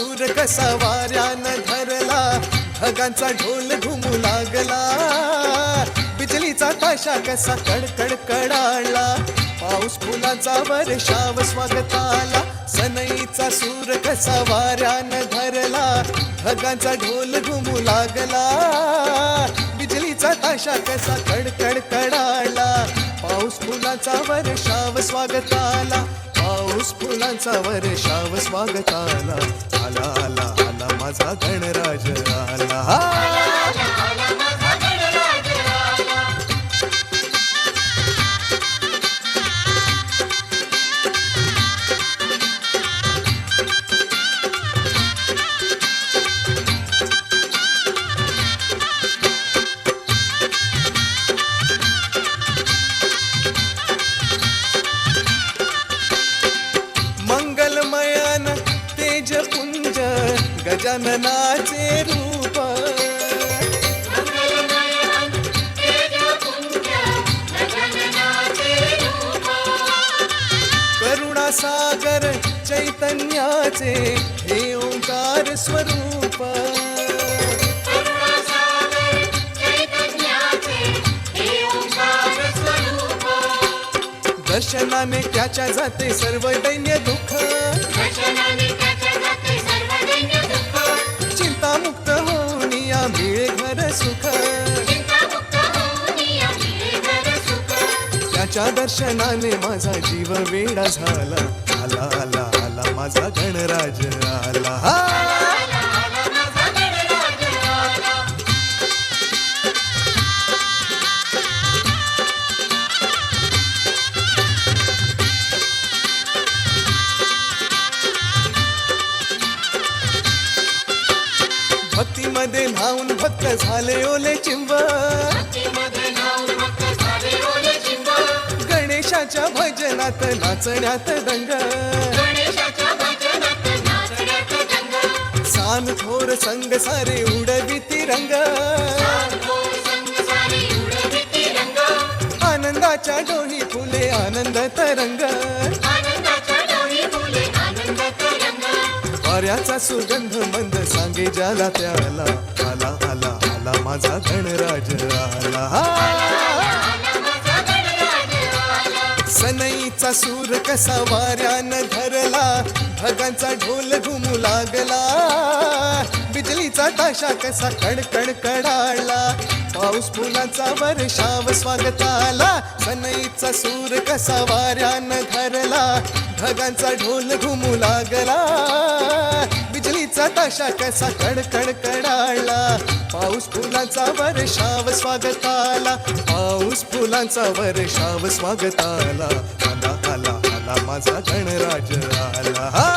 सूर कसा वाऱ्यानं धरला ढगांचा ढोल घुमू लागला. बिजलीचा ताशा कसा कडकड कडाळला पाऊस फुलाचा वर्षाव स्वागताला सनईचा सूर कसा वाऱ्यान धरला ढगांचा ढोल घुमू लागला. बिजलीचा ताशा कसा कडकड कडाळला पाऊस फुलाचा वर्षाव स्वागताला आला. फुलांचा वर्षाव स्वागताला. आला आला आला माझा गणराज आला. गजाननाचे रूप. करुणासागर चैतन्याचे हे ओंकार स्वरूप. दर्शनाने त्याच्या जाते सर्व दैन्य दुःख. तुझ्या दर्शनाने माझा जीव वेडा झाला. आला आला आला माझा गणराज आला. भक्तीमध्ये धावून भक्त झाले ओले गणेशाच्या भजनात नाचण्यात दंग. सान थोर संग सारे उडविती रंग. आनंदाच्या डोही फुले आनंद तरंग. वाऱ्याचा सुगंध मंद सांगे ज्याला त्याला आला आला आला माझा गणराज आला! सनईचा सूर कसा वाऱ्यानं धरला भगांचा ढोल घुमू लागला बिजलीचा ताशा कसा कडकड कडाळला पाऊस फुलाचा वर्षाव स्वागताला सनईचा सूर कसा वाऱ्यानं धरला भगांचा ढोल घुमू लागला पावसाचा ताशा कसा कडकड कडाळला. पाऊस फुलांचा वर्षाव स्वागताला. पाऊस फुलांचा वर्षाव स्वागताला. आला आला आला माझा गणराज आला.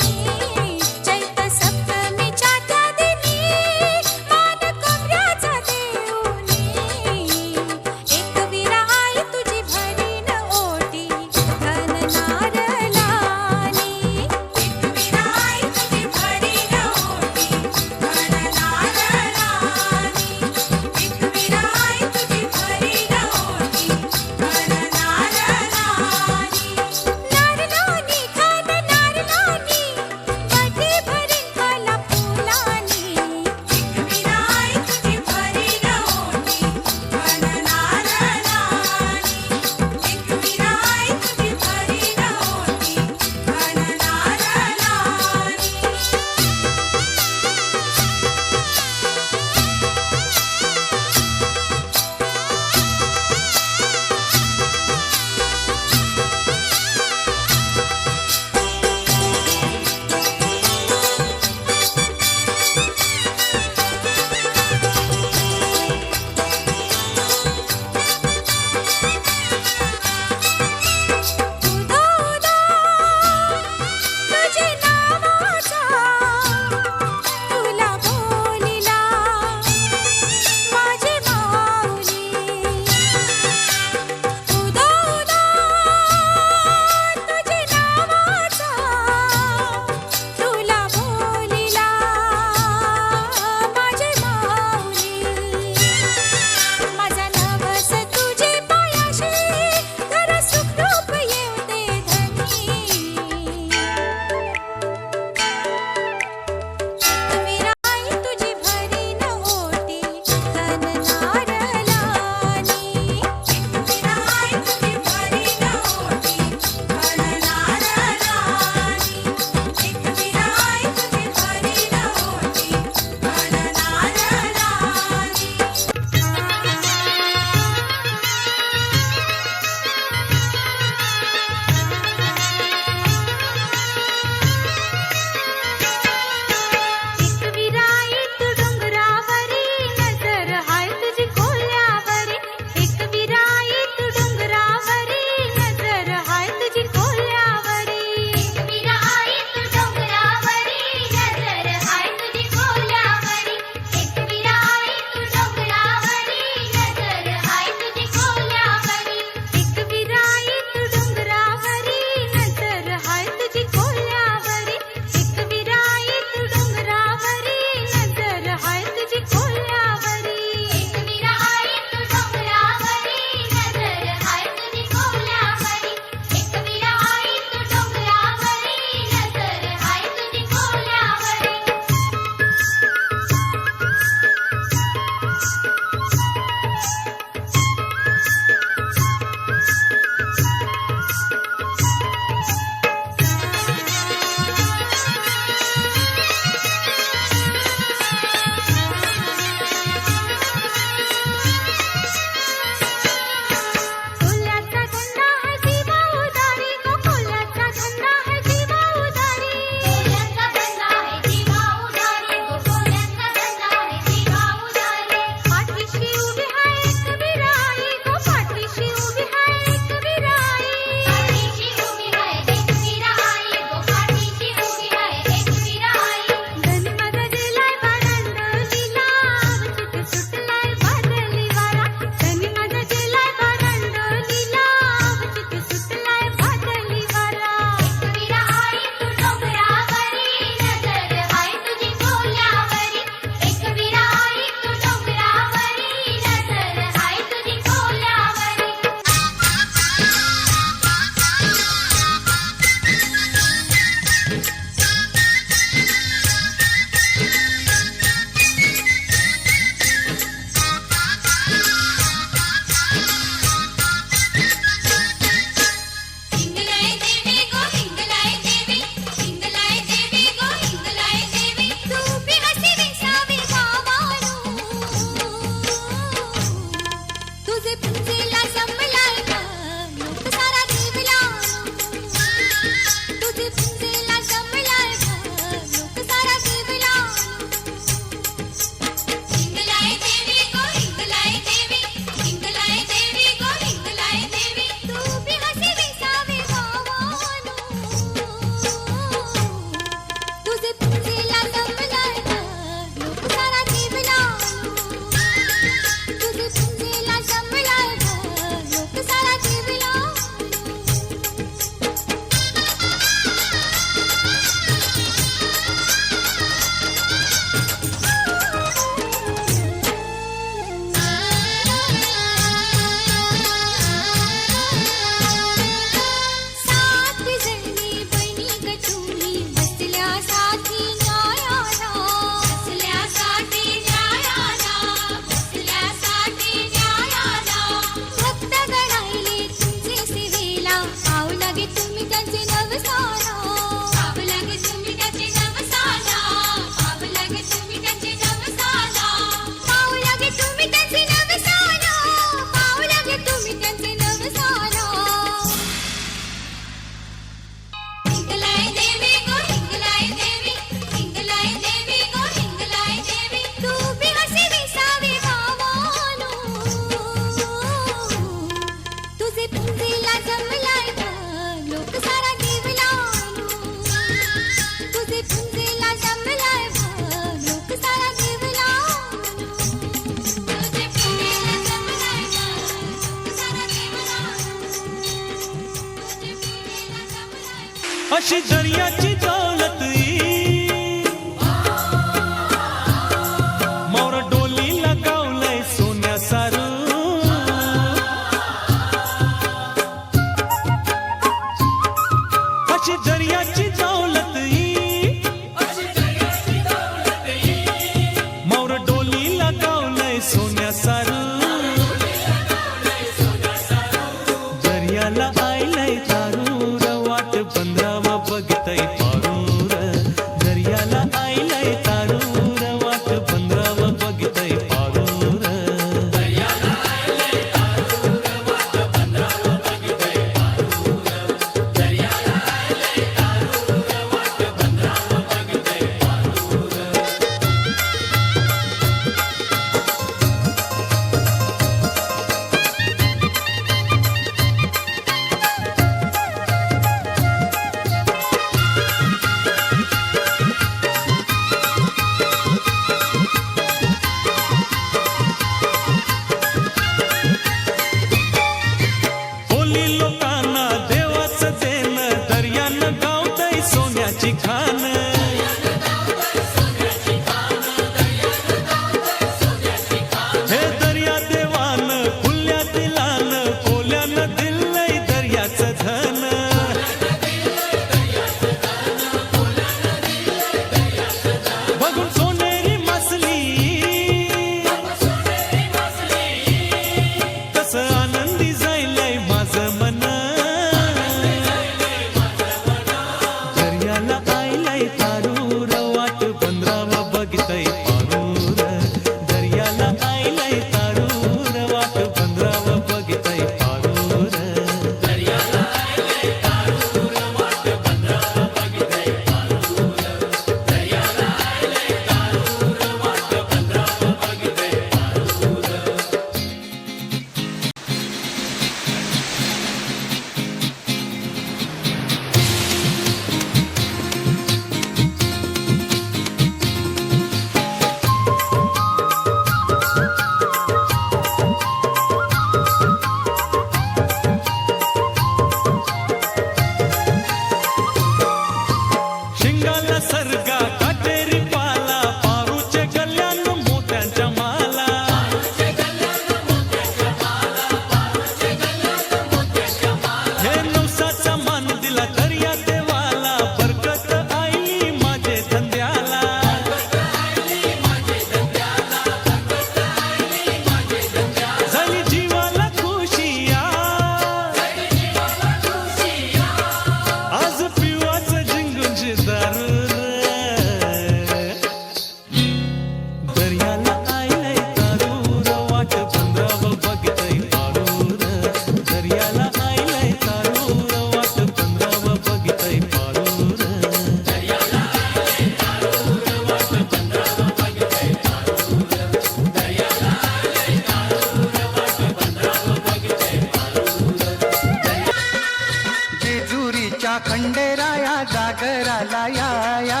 या जागराला या या.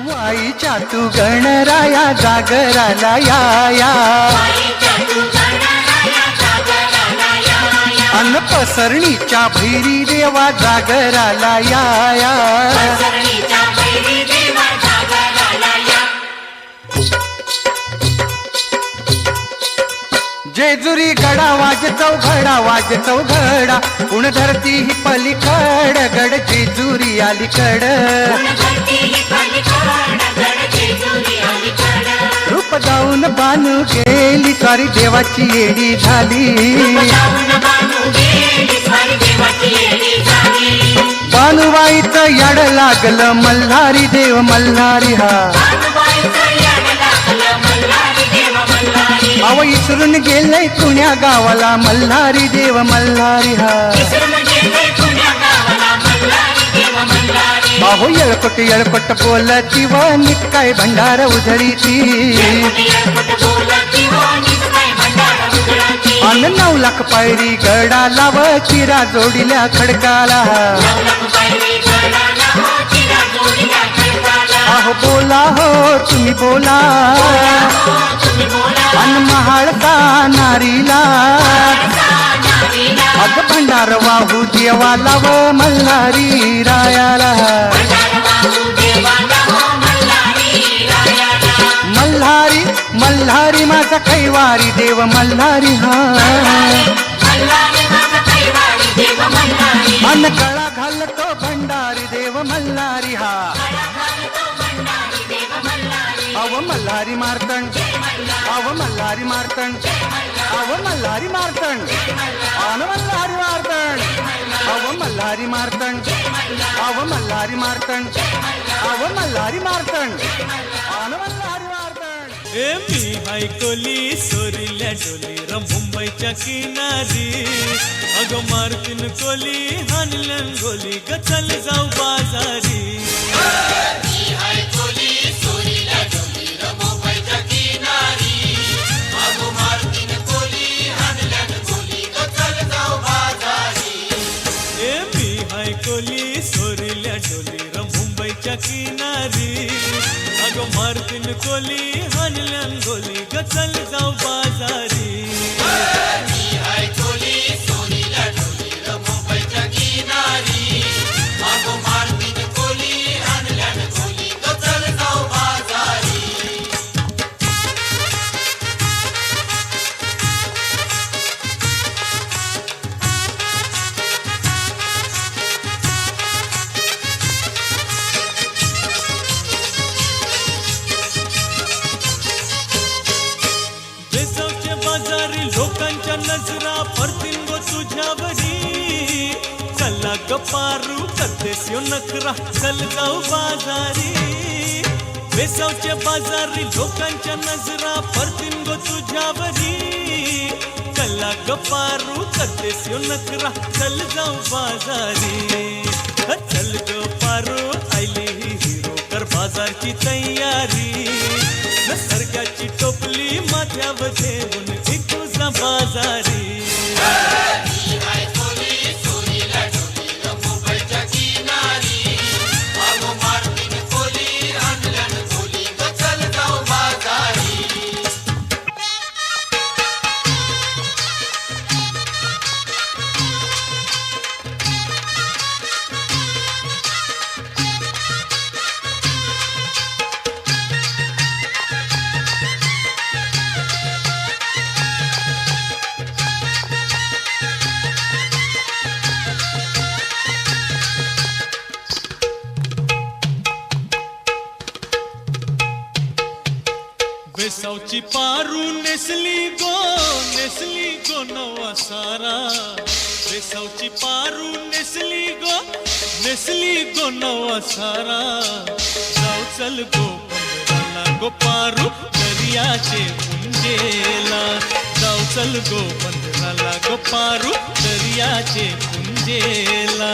वाईच्या तू गणराया जागराला या या. अन्न पसरणीच्या भैरी देवा जागराला या या. जेजुरी गडा वाज चौघडा वाज चौघडा. पुण धरती ही पलीकड गड जेजुरी अलीकड. रूप जाऊन बानू गेली सारी देवाची येडी झाली. बानुबाईचं याड लागलं मल्हारी देव मल्हारी हा. अव इसरून गेलय पुण्या गावाला मल्हारी देव मल्हारी हा. बाहो येळकोट येळकोट बोल व निकाय भंडार उधळी ती अन नऊ लाख पायरी गडा लाव चिरा जोडिल्या खडकाला. अहो बोला तुम्ही बोला. अन महाळता नारीला. अग भंडार वाहू देवाला व मल्हारी रायाला. मल्हारी मल्हारी माझा कैवारी देव मल्हारी हा. अन कळा घालतो भंडारी देव मल्हारी हा. मल्हारी मार्तंड. अव मल्हारी मार्तंड. अव मल्हारी मार्तंड. अन मल्हारी मार्तंड. अव मल्हारी मार्तंड. अव मल्हारी मार्तंड. अव मल्हारी मार्तंड. अन मल्हारी मार्तंड. ए मी हायकोली सोरिल्या डोली र मुंबईच्या किनारी. अग मारतीन कोली हानलन गोली ग चल जाऊ बाजारी. किनारी अगं मारतीन कोली हानलन गोली गचल जाऊ बाजारी. लोकांच्या नजरा परतीन गो तुझ्यावरी. कला गपारू पारू करतेस यो नखरा चल जाऊ बाजारी. चल ग पारू आयली ही हिरो कर बाजारची तयारी. सरक्याची टोपली माथ्यावर ठेवून तुझा बाजारी. बेसावची पारू नेसली गो नेसली गो नवा सारा। बेसावची पारू नेसली गो नेसली गो नवा सारा। जाऊ चल गो पंधराला गो पारू दर्याचे पुंजेला जाऊ चल गो पंधराला गो पारू दर्याचे पुंजेला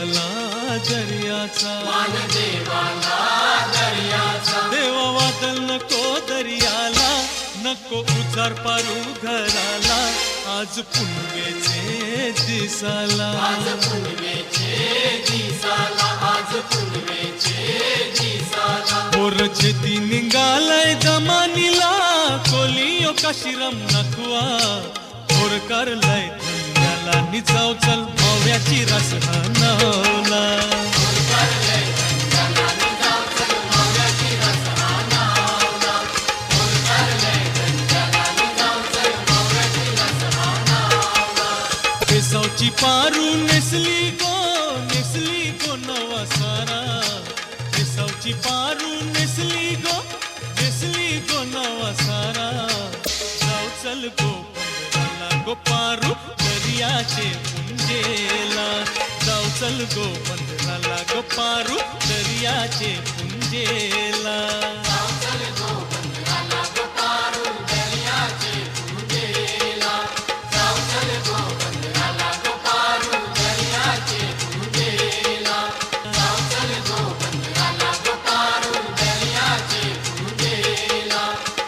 देवाला दर्याचा देवा वादल नको दर्याला नको उजार पारू घराला. आज पुनवेचे दिसाला. पोरचे ती निघालाय दमानीला कोलियो काशिरम नखवा. पोर करलाय धन्याला निजाव चल भाव्याची रस हानवला पेसावची पारू नेसली गो नेसली गो नवा सारा. पेसावची पारू नेसली गो नेसली गो नवा सारा. जाऊ चल गो गो पारू दर्याचे पुंजेला. जाऊ चल गो बंदराला ग पारू दर्याचे पुंजेला.